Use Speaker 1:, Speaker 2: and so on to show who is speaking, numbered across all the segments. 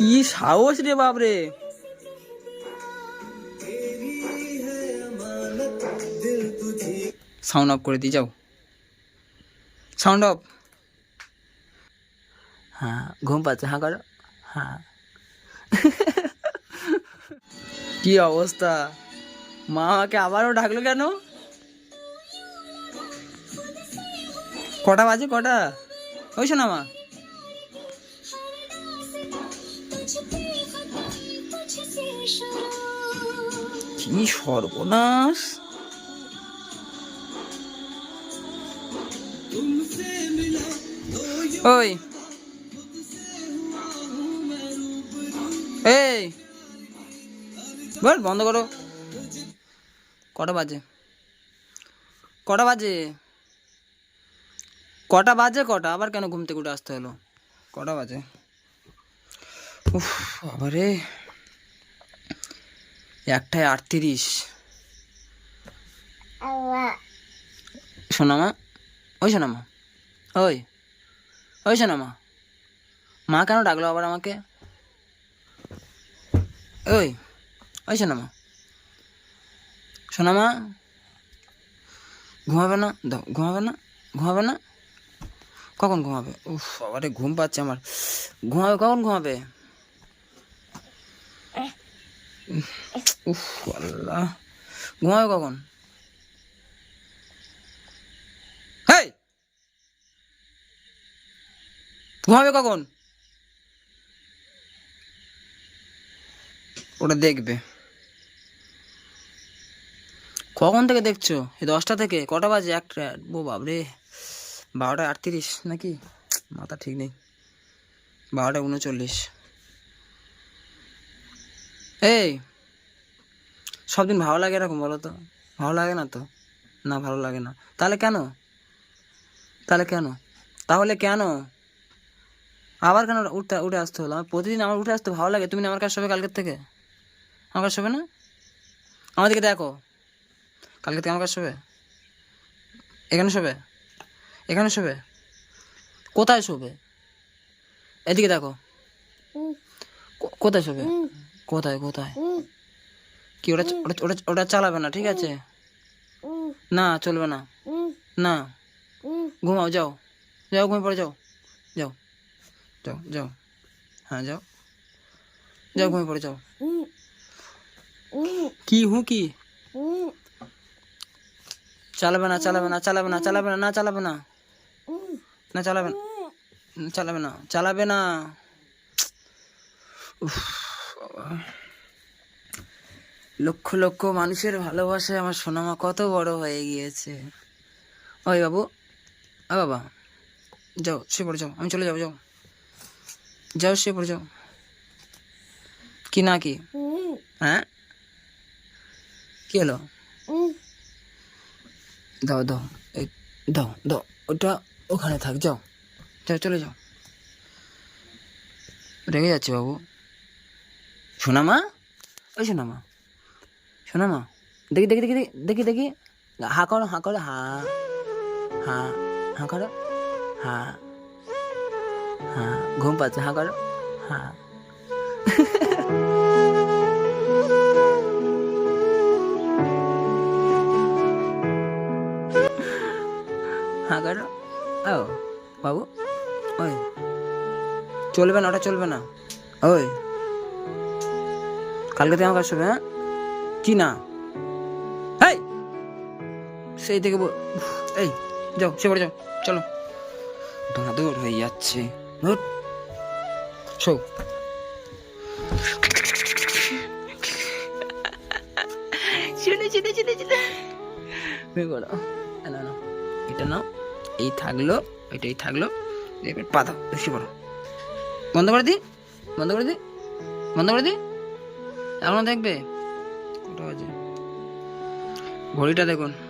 Speaker 1: কি সাহস রে বাপরে। সাউন্ড অফ করে দিই যাও। সাউন্ড অফ হ্যাঁ ঘুম পাচ্ছে হ্যাঁ করো। হ্যাঁ। কি অবস্থা? মা আমাকে আবারও ডাকলো কেন? কটা বাজে কটা? ওই শোনা মা। কি সর্বনাশ। ওই। এই। বল, বন্ধ করো। কটা বাজে? কটা বাজে? কটা বাজে কটা? আবার কেন ঘুম থেকে উঠে আসতে হলো? কটা বাজে? উফ আবারে একটায় আটত্রিশ। শোনামা ওই শোনামা ওই ওই শোনামা মা কেন ডাকলো আবার আমাকে? ওই ওই শোনামা শোনামা ঘুমাবে না? দাও ঘুমাবে না? ঘুমাবে না? কখন ঘুমাবে? উফ আবারে ঘুম পাচ্ছে আমার। ঘুমাবে কখন ঘুমাবে? উফ, আল্লাহ। ঘুমাবে কখন? হেই! ঘুমাবে কখন? ওটা দেখবে। কখন থেকে দেখছ? এই দশটা থেকে? কটা বাজে? একটা? ও বাবরে বারোটা আটত্রিশ নাকি? মাথা ঠিক নেই। বারোটা উনচল্লিশ। এই সব দিন ভালো লাগে এরকম বলো তো? ভালো লাগে না তো? না ভালো লাগে না। তাহলে কেন? তাহলে কেন? তাহলে কেন? আবার কেন উঠতে উঠে আসতে হলো? আমার প্রতিদিন আমার উঠে আসতে ভালো লাগে। তুমি আমার কাছে শোবে কালকের থেকে? আমার কাছে শোবে না? আমার দিকে দেখো। কালকে থেকে আমার কাছে শোবে এখানে শোবে এখানে শোবে কোথায় শোবে এদিকে দেখো। কোথায় শোবে কোথায় কোথায়? কি ওটা ওটা ওটা চালাবে না ঠিক আছে? না চলবে না। না। ঘুমাও যাও। যাও ঘুমিয়ে পড়ে যাও। যাও। যাও যাও। হ্যাঁ যাও। যাও ঘুমিয়ে পড়ে যাও। কি হু কি? চালাবে না চালাবে না চালাবে না চালাবে না না চালাবে না। না চালাবে না। চালাবে না চালাবে না। উফ, বাবা। লক্ষ লক্ষ মানুষের ভালোবাসায় আমার সোনামা কত বড় হয়ে গিয়েছে। ওই বাবু ও বাবা যাও শুয়ে পড়ে যাও আমি চলে যাব যাও। যাও শুয়ে পড়ে যাও। কি না কি? হ্যাঁ? কি হলো? দাও দাও এই দাও দাও ওটা ওখানে থাক যাও। যাও চলে যাও। রেগে যাচ্ছে বাবু। সোনামা? ওই সোনামা। সোনামা, দেখি দেখি দেখি দেখি দেখি। হা করো হা করো, হা হা হা করো, হা হা, ঘুম পাচ্ছে, হা করো, হা। হ্যাঁ করো। ও, বাবু, ওই। চলবে না, ওটা চলবে না। ওই। কালকে তুই আমার কাছে হ্যাঁ? কি না? এই সেই থেকে এই যাও সে পড়ে যাও চলো। দৌড়াদৌড় হয়ে যাচ্ছে। শো। শুনে শুনে শুনে শুনে। করো না না এটা নাও এই থাকল এটাই থাকল। বেশি বড়। বন্ধ করে দি বন্ধ করে দি বন্ধ করে দি। এখনও দেখবে? কটা বাজে? ঘড়িটা দেখুন।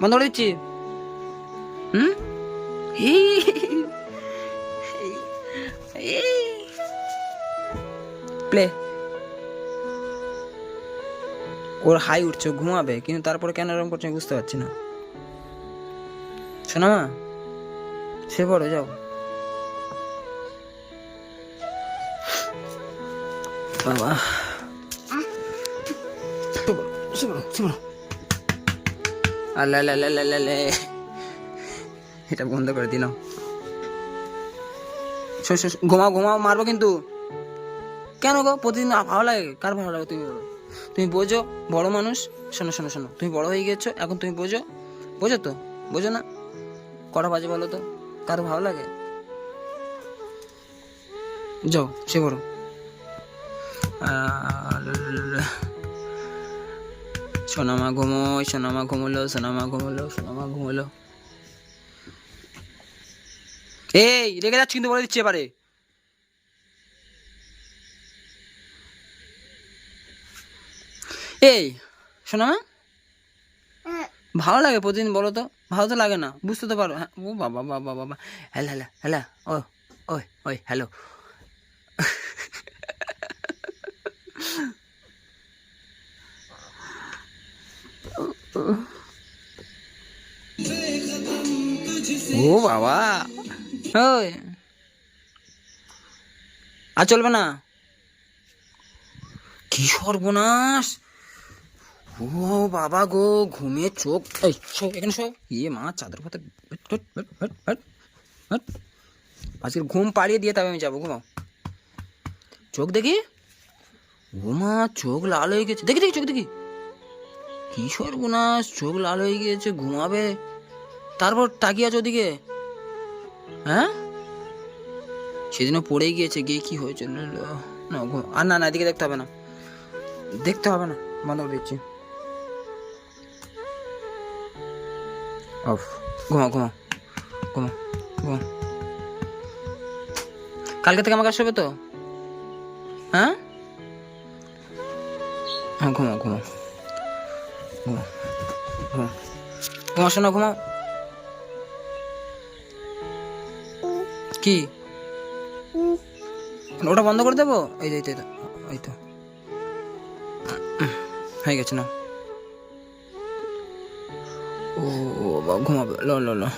Speaker 1: বন্ধ করে দিচ্ছি। হুম? প্লে ওর হাই উঠছে ঘুমাবে, কিন্তু তারপরে কেন এরকম করছে বুঝতে পারছি না। শোনা মা, সে পড়ো, যাও। এটা বন্ধ করে দিলাম। ঘুমাও ঘুমাও, মারবো কিন্তু। কেন গো? প্রতিদিন ভালো লাগে? কার ভালো লাগে? তুমি তুমি বোঝো, বড় মানুষ? শোনো শোনো শোনো, তুমি বড় হয়ে গেছো, এখন তুমি বোঝো? বোঝো তো? বোঝো না? কটা বাজে বলো তো? কার ভালো লাগে? যাও, সে বড়। সোনামা ঘুমো সোনামা ঘুমলো সোনামা ঘুমলো সোনামা ঘুমলো। এই, রেগে যাচ্ছি কিন্তু বলে দিচ্ছি এবারে। এই, শোনো মা। ভালো লাগে প্রতিদিন, বলো তো। ভালো তো লাগে না, বুঝতে তো পারো। হ্যাঁ ও বাবা বাবা বাবা হ্যালো হ্যালো হ্যালো, ও ওই ওই হ্যালো। ও বাবা। ওই। আর চলবে না। কি সর্বনাশ। ও বাবা গো, ঘুমিয়ে চোখ এই শো এখানে শো ইয়ে মা, চাদর পাতে আজকের ঘুম পাড়িয়ে দিয়ে তবে আমি যাব, ঘুমাও। চোখ দেখি? ও মা, চোখ লাল হয়ে গেছে। দেখি দেখি, চোখ দেখি। কি সর্বনাশ, চোখ লাল হয়ে গিয়েছে, ঘুমাবে। তারপর তাকিয়ে আছে ওদিকে? হ্যাঁ? সেদিনও পড়ে গিয়েছে, গিয়ে কি হয়েছে? না আর না না, এদিকে দেখতে হবে না। দেখতে হবে না বন্ধ করে দিচ্ছি। অফ ঘুমাও ঘুমাও ঘুমাও ঘুমাও কালকে থেকে আমার কাছে হবে তো? হ্যাঁ? হ্যাঁ ঘুমাও ঘুমাও ঘুমাও ঘুমাও ঘুমাও শোনো ঘুমাও কি? ওটা বন্ধ করে দেবো? এই তো এই তো, এই তো এই তো। হয়ে গেছে না বাবা ঘুমাবে। লো লো লো।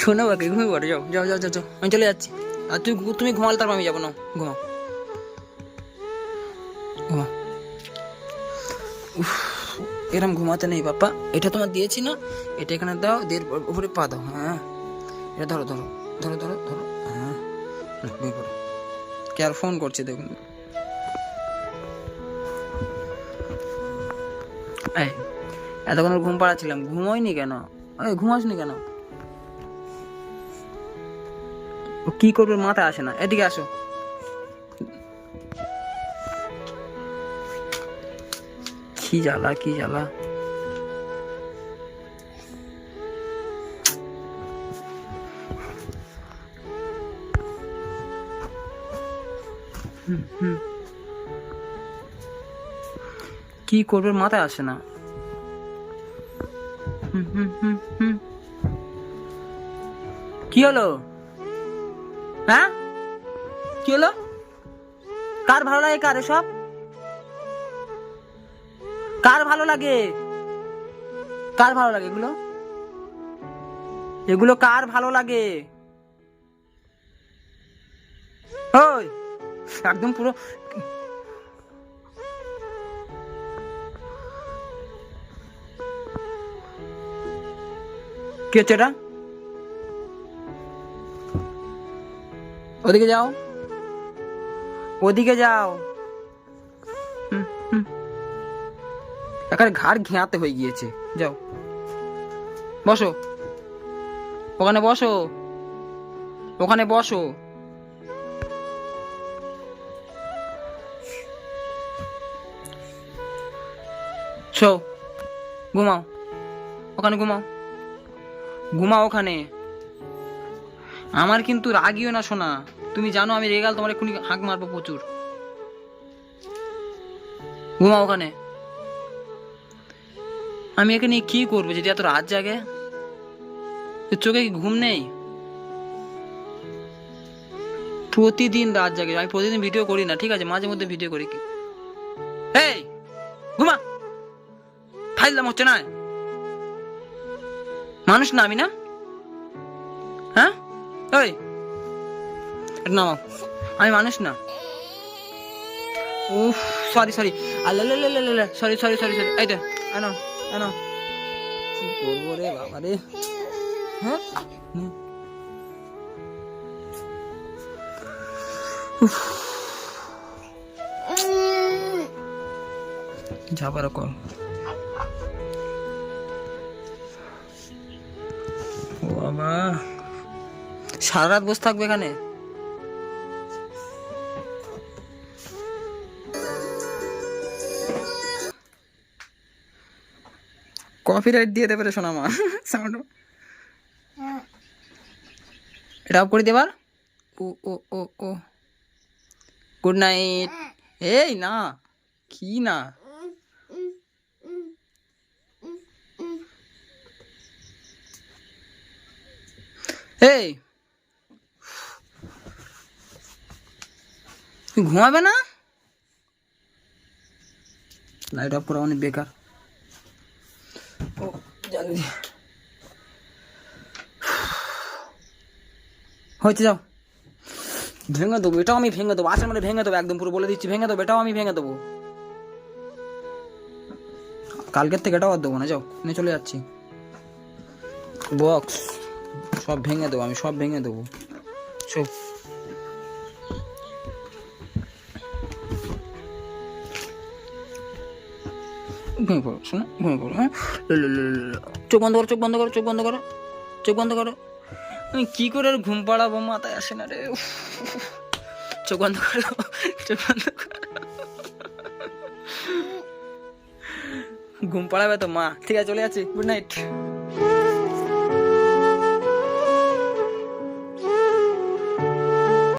Speaker 1: শোনো বাকি ঘুমিয়ে পড়ো যাও যাও যাও যাও আমি চলে যাচ্ছি। আর তুই তুমি ঘুমালে তারপর আমি যাব না ঘুমাও। উফ, এরম ঘুমাতে নেই বাপ্পা। এটা তোমার দিয়েছি না এটা এখানে দাও দিয়ে এর উপরে পা দাও হ্যাঁ। এটা ধরো ধরো ধরো ধরো ধরো হ্যাঁ। নাও, কে আর ফোন করছে দেখুন। এতক্ষণ ঘুম পাড়াচ্ছিলাম। ঘুমোয়নি কেন? এই ঘুমাসনি কেন? কি করবে মাথায় আসে না। এদিকে আসো। কি জ্বালা কি জ্বালা। হুম, হুম। কি করবে মাথায় আসে না। কি হলো? হ্যাঁ? কি হলো? কার ভালো লাগে কার সব কার ভালো লাগে? কার ভালো লাগে এগুলো? এগুলো কার ভালো লাগে? ওই, একদম পুরো কি হচ্ছে এটা? ওদিকে যাও। ওদিকে যাও। এখানে ঘাড় ঘেঁয়াতে হয়ে গিয়েছে। যাও। বসো। ওখানে বসো। ওখানে বসো। শো। ঘুমাও। ওখানে ঘুমাও। ঘুমাও ওখানে। আমার কিন্তু রাগিও না শোনা তুমি জানো আমি রেগাল, তোমার এক্ষুনি হাঁক মারবো প্রচুর। ঘুমাও ওখানে। আমি একে নিয়ে কি করব, যদি এত রাত জাগে? চোখে কি ঘুম নেই? প্রতিদিন রাত জাগে, আমি প্রতিদিন ভিডিও করি না, ঠিক আছে? মাঝে মধ্যে ভিডিও করি কি। এই, ঘুমা। ফাইলাম হচ্ছে না। মানুষ না, আমি না? হ্যাঁ? ওই নামাও। আমি মানুষ না। উফ sorry sorry Allah sorry sorry sorry sorry এইটা আনো আনো কি করব রে বাবা রে? হ্যাঁ? হুম। উফ। যাবার বাবা। সারা রাত বসে থাকবে এখানে? কপিরাইট দিয়ে দেবে শোনা মা সাউন্ড। এটা করে দেবার ও ও ও ও। Good night. এই না, কি না? এই। ঘুমাবে না? লাইট অফ করা অনেক বেকার। ও হয়েছে, যাও। ভেঙে দেবো, এটাও আমি ভেঙে দেবো আসলে মানে ভেঙে দেবো, একদম পুরো বলে দিচ্ছি, ভেঙে দেবো, এটাও আমি ভেঙে দেবো। কালকের থেকে এটাও আর দেবো না, যাও, নিয়ে চলে যাচ্ছি। বক্স সব ভেঙে দেবো, আমি সব ভেঙে দেবো। চুপ। ঘুমিয়ে পড়ো, শোনো, ঘুমিয়ে পড়ো হ্যাঁ। চোখ বন্ধ করো, চোখ বন্ধ করো, চোখ বন্ধ করো, চোখ বন্ধ করো। আমি কি করে আর ঘুম পাড়াবো, মাথায় আসে না রে। চোখ বন্ধ করো, চোখ বন্ধ ঘুম পাড়াবে তো মা। ঠিক আছে, চলে যাচ্ছি। Good night.